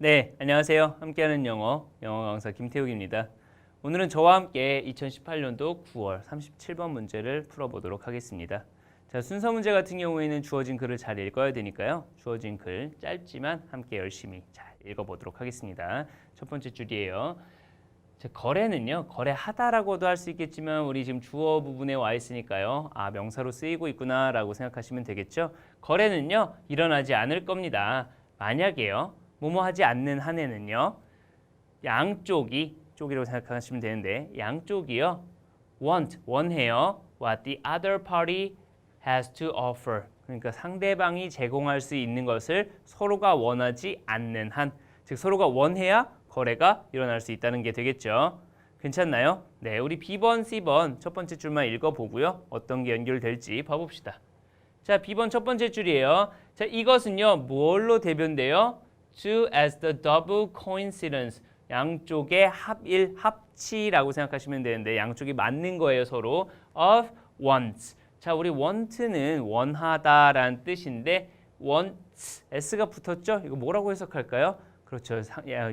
네, 안녕하세요. 함께하는 영어, 영어 강사 김태욱입니다. 오늘은 저와 함께 2018년도 9월 37번 문제를 풀어보도록 하겠습니다. 자, 순서 문제 같은 경우에는 주어진 글을 잘 읽어야 되니까요. 주어진 글 짧지만 함께 열심히 잘 읽어보도록 하겠습니다. 첫 번째 줄이에요. 자, 거래는요, 거래하다라고도 할 수 있겠지만 우리 지금 주어 부분에 와 있으니까요. 아, 명사로 쓰이고 있구나라고 생각하시면 되겠죠. 거래는요, 일어나지 않을 겁니다. 만약에요, 뭐뭐 하지 않는 한에는요, 양쪽이 쪽이라고 생각하시면 되는데 양쪽이요, want 원해요. What the other party has to offer. 그러니까 상대방이 제공할 수 있는 것을 서로가 원하지 않는 한, 즉 서로가 원해야 거래가 일어날 수 있다는 게 되겠죠. 괜찮나요? 네, 우리 B번, C번 첫 번째 줄만 읽어보고요. 어떤 게 연결될지 봐봅시다. 자, B번 첫 번째 줄이에요. 자, 이것은요, 뭘로 대변돼요? To as the double coincidence. 양쪽의 합일, 합치라고 생각하시면 되는데 양쪽이 맞는 거예요, 서로. of wants. 자, 우리 want는 원하다라는 뜻인데 wants, s가 붙었죠? 이거 뭐라고 해석할까요? 그렇죠.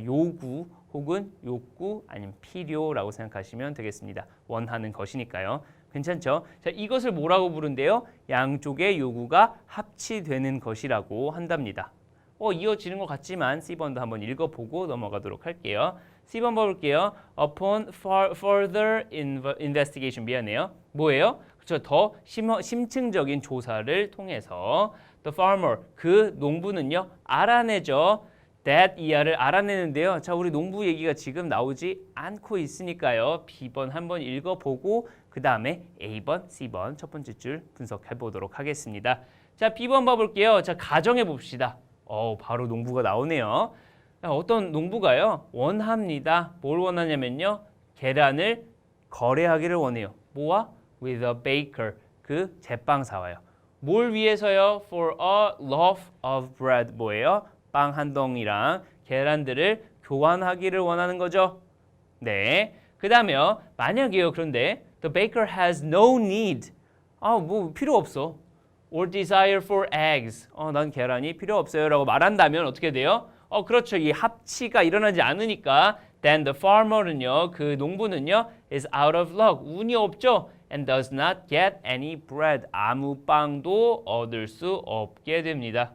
요구 혹은 욕구 아니면 필요라고 생각하시면 되겠습니다. 원하는 것이니까요. 괜찮죠? 자, 이것을 뭐라고 부른대요? 양쪽의 요구가 합치되는 것이라고 한답니다. 어, 이어지는 것 같지만 C번도 한번 읽어보고 넘어가도록 할게요. C번 봐볼게요. Upon far, further inv- investigation 미안해요. 뭐예요? 그렇죠. 더 심, 심층적인 조사를 통해서 the farmer 그 농부는요 알아내죠. that 이하를 알아내는데요. 자, 우리 농부 얘기가 지금 나오지 않고 있으니까요. B번 한번 읽어보고 그 다음에 A번, C번 첫 번째 줄 분석해 보도록 하겠습니다. 자, B번 봐볼게요. 자, 가정해 봅시다. 어, 바로 농부가 나오네요. 자, 어떤 농부가요 원합니다. 뭘 원하냐면요 계란을 거래하기를 원해요. 뭐와? With a baker 그 제빵사와요. 뭘 위해서요? For a loaf of bread 뭐예요? 빵 한 덩이랑 계란들을 교환하기를 원하는 거죠. 네. 그 다음에요. 만약에요. 그런데 the baker has no need. 아, 뭐 필요 없어. Or desire for eggs. 어, 난 계란이 필요 없어요라고 말한다면 어떻게 돼요? 어, 그렇죠. 이 합치가 일어나지 않으니까 then the farmer는요. 그 농부는요 is out of luck. 운이 없죠. and does not get any bread. 아무 빵도 얻을 수 없게 됩니다.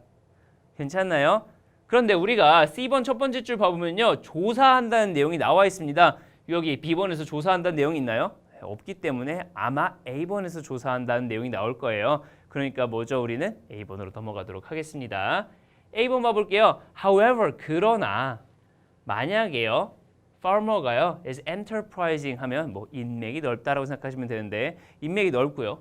괜찮나요? 그런데 우리가 C번 첫 번째 줄 봐보면요. 조사한다는 내용이 나와 있습니다. 여기 B번에서 조사한다는 내용이 있나요? 네, 없기 때문에 아마 A번에서 조사한다는 내용이 나올 거예요. 그러니까 뭐죠? 우리는 A번으로 넘어가도록 하겠습니다. A번 봐볼게요. However, 그러나 만약에요. farmer가요 is enterprising 하면 뭐 인맥이 넓다라고 생각하시면 되는데 인맥이 넓고요.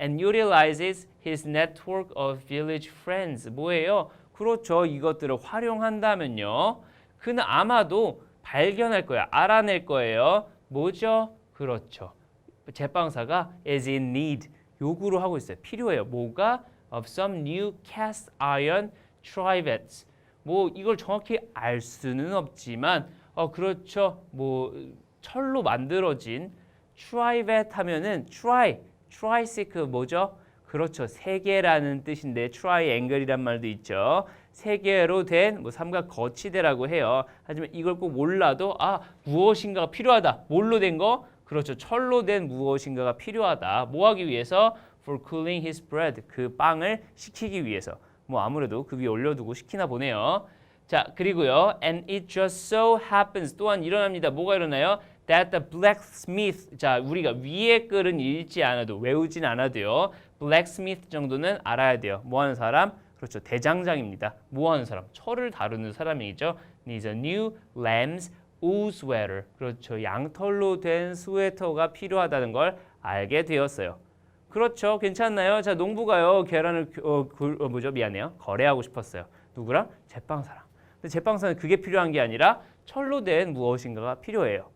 and utilizes his network of village friends 뭐예요? 그렇죠. 이것들을 활용한다면요. 그는 아마도 발견할 거예요. 알아낼 거예요. 뭐죠? 그렇죠. 제빵사가 is in need 요구를 하고 있어요. 필요해요. 뭐가 of some new cast iron trivets. 뭐 이걸 정확히 알 수는 없지만 어 그렇죠. 뭐 철로 만들어진 trivet 하면은 try tricycle 뭐죠? 그렇죠. 세 개라는 뜻인데 triangle이란 말도 있죠. 세 개로 된 뭐 삼각 거치대라고 해요. 하지만 이걸 꼭 몰라도 아 무엇인가가 필요하다. 뭘로 된 거? 그렇죠. 철로 된 무엇인가가 필요하다. 뭐 하기 위해서? For cooling his bread. 그 빵을 식히기 위해서. 뭐 아무래도 그 위에 올려두고 식히나 보네요. 자 그리고요. And it just so happens. 또한 일어납니다. 뭐가 일어나요? That the blacksmith. 자 우리가 위에 글은 읽지 않아도 외우진 않아도요. blacksmith 정도는 알아야 돼요. 뭐 하는 사람? 그렇죠. 대장장입니다. 뭐 하는 사람? 철을 다루는 사람이죠. needs a new lamb's wool sweater. 그렇죠. 양털로 된 스웨터가 필요하다는 걸 알게 되었어요. 그렇죠. 괜찮나요? 자, 농부가요. 계란을 어, 그, 어, 뭐죠? 미안해요. 거래하고 싶었어요. 누구랑? 제빵사랑. 근데 제빵사는 그게 필요한 게 아니라 철로 된 무엇인가가 필요해요.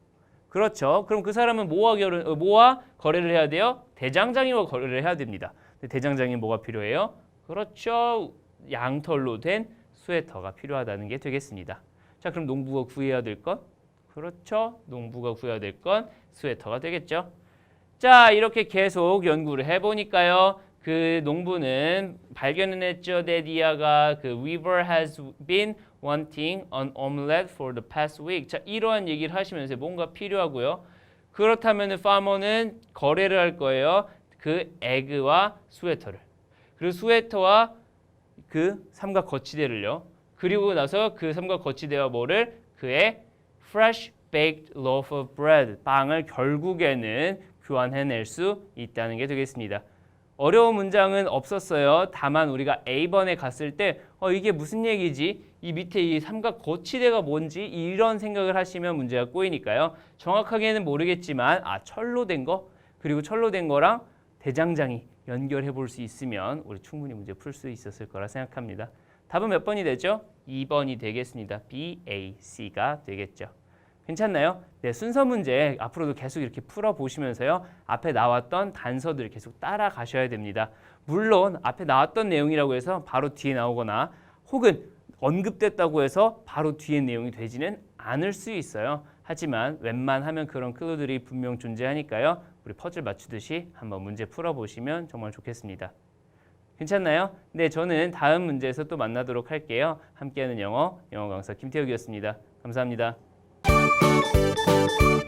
그렇죠. 그럼 그 사람은 뭐와 결혼 어, 뭐와 거래를 해야 돼요? 대장장이와 거래를 해야 됩니다. 대장장이 뭐가 필요해요? 그렇죠. 양털로 된 스웨터가 필요하다는 게 되겠습니다. 자, 그럼 농부가 구해야 될 건? 그렇죠. 농부가 구해야 될 건 스웨터가 되겠죠. 자, 이렇게 계속 연구를 해보니까요. 그 농부는 발견했죠. 데디아가 그 weaver has been wanting an omelette for the past week. 자, 이러한 얘기를 하시면서 뭔가 필요하고요. 그렇다면 farmer는 거래를 할 거예요. 그 에그와 스웨터를. 그리고 스웨터와 그 삼각 거치대를요. 그리고 나서 그 삼각 거치대와 뭐를 그의 fresh baked loaf of bread 빵을 결국에는 교환해낼 수 있다는 게 되겠습니다. 어려운 문장은 없었어요. 다만 우리가 A번에 갔을 때 어, 이게 무슨 얘기지? 이 밑에 이 삼각 거치대가 뭔지 이런 생각을 하시면 문제가 꼬이니까요. 정확하게는 모르겠지만 아 철로 된 거 그리고 철로 된 거랑 대장장이 연결해 볼 수 있으면 우리 충분히 문제 풀 수 있었을 거라 생각합니다. 답은 몇 번이 되죠? 2번이 되겠습니다. B, A, C가 되겠죠. 괜찮나요? 네, 순서 문제 앞으로도 계속 이렇게 풀어 보시면서요. 앞에 나왔던 단서들을 계속 따라가셔야 됩니다. 물론 앞에 나왔던 내용이라고 해서 바로 뒤에 나오거나 혹은 언급됐다고 해서 바로 뒤에 내용이 되지는 않을 수 있어요. 하지만 웬만하면 그런 클루들이 분명 존재하니까요. 우리 퍼즐 맞추듯이 한번 문제 풀어 보시면 정말 좋겠습니다. 괜찮나요? 네, 저는 다음 문제에서 또 만나도록 할게요. 함께하는 영어 영어 강사 김태욱이었습니다. 감사합니다. Thank you.